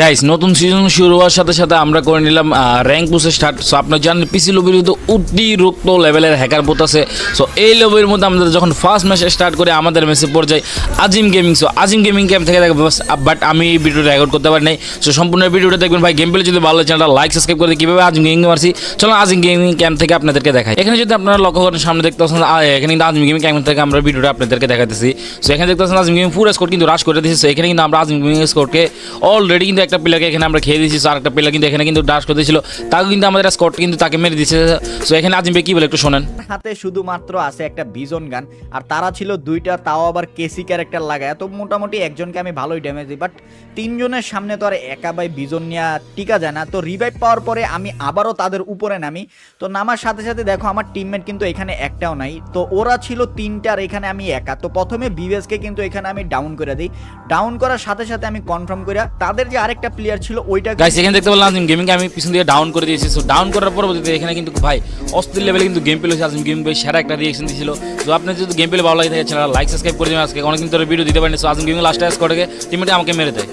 Guys নতুন season শুরু হওয়ার সাথে সাথে আমরা করে নিলাম র্যাঙ্ক পুষে স্টার্ট সো আপনার জানেন পিসি লবির মধ্যে অতিরিক্ত লেভেলের হ্যাকার বোত আছে। সো এই লবির মধ্যে আমাদের যখন ফার্স্ট ম্যাচ স্টার্ট করে আমাদের মেসে পর্যায়ে Azim gaming so Azim gaming camp থেকে দেখব বাট আমি এই ভিডিওটা রেকর্ড করতে পারি নাই। সো সম্পূর্ণ ভিডিওটা দেখবেন ভাই। গেম প্লে যদি ভালো চ্যানেলটা লাইক সাবস্ক্রাইব করে কীভাবে আজিম গেমিং মারছি চলো আজিম গেমিং ক্যাম্প থেকে আপনাদেরকে দেখাই। এখানে যদি আপনারা লক্ষ্য করেন, সামনে দেখতে পাচ্ছেন এখানে কিন্তু আজিম গেমিং ক্যাম্প থেকে আমরা ভিডিওটা আপনাদেরকে দেখাতেছি সো এখানে দেখতে পাচ্ছেন আজিম গেমিং পুরো স্কোর কিন্তু রাশ করে দিয়েছে। সো এখানে কিন্তু আমরা আজিম গেমিং স্কোরকে অলরেডি কিন্তু একটা প্লেয়ারকে এখানে আমরা খেয়ে দিয়েছি আর একটা প্লেয়ার কিন্তু এখানে কিন্তু ডাশ করে দিয়েছিল। তাকে কিন্তু আমাদের স্কোর কিন্তু তাকে মেরে দিয়েছে। সো এখানে আজিম ভাই কি বলে একটু শোনেন। হাতে শুধুমাত্র আছে একটা বিজন গান আর তারা ছিল দুইটা, তাও আবার কেসি ক্যারেক্টার লাগায়। তো মোটামুটি একজনকে আমি ভালোই ড্যামেজ দিই বাট তিনজনের সামনে তো আর একা বাই বিজন নিয়ে টিকা যায় না। তো রিভাইভ পাওয়ার পরে আমি আবারও তাদের উপরে নামি। তো নামার সাথে সাথে দেখো, আমার টিমমেট কিন্তু এখানে একটাও নাই। তো ওরা ছিল তিনটা আর এখানে আমি একা। তো প্রথমে বিবেসকে কিন্তু এখানে আমি ডাউন করে দিই। ডাউন করার সাথে সাথে আমি কনফার্ম করে, তাদের যে আরেকটা প্লেয়ার ছিল, ওইটা গাইস এখানে দেখতে পেলাম আজিম গেমিং আমি পিছন দিয়ে ডাউন করে দিয়েছি। সো ডাউন করার পরবর্তীতে এখানে কিন্তু ভাই অস্থির লেভেলে কিন্তু গেম প্লে আজিম গেমিং ভাই সেরা একটা রিয়েকশন দিয়েছিল। তো আপনি যদি গেম প্লে ভালো লাগে থাকে চ্যানেল লাইক সাবস্ক্রাইব করে দেবেন। আজকে অনেকদিন ধরে ভিডিও দিতে পারেন। সো আজিম গেমিং লাস্ট অ্যাস করে টিমটা আমাকে মেরে দেয়।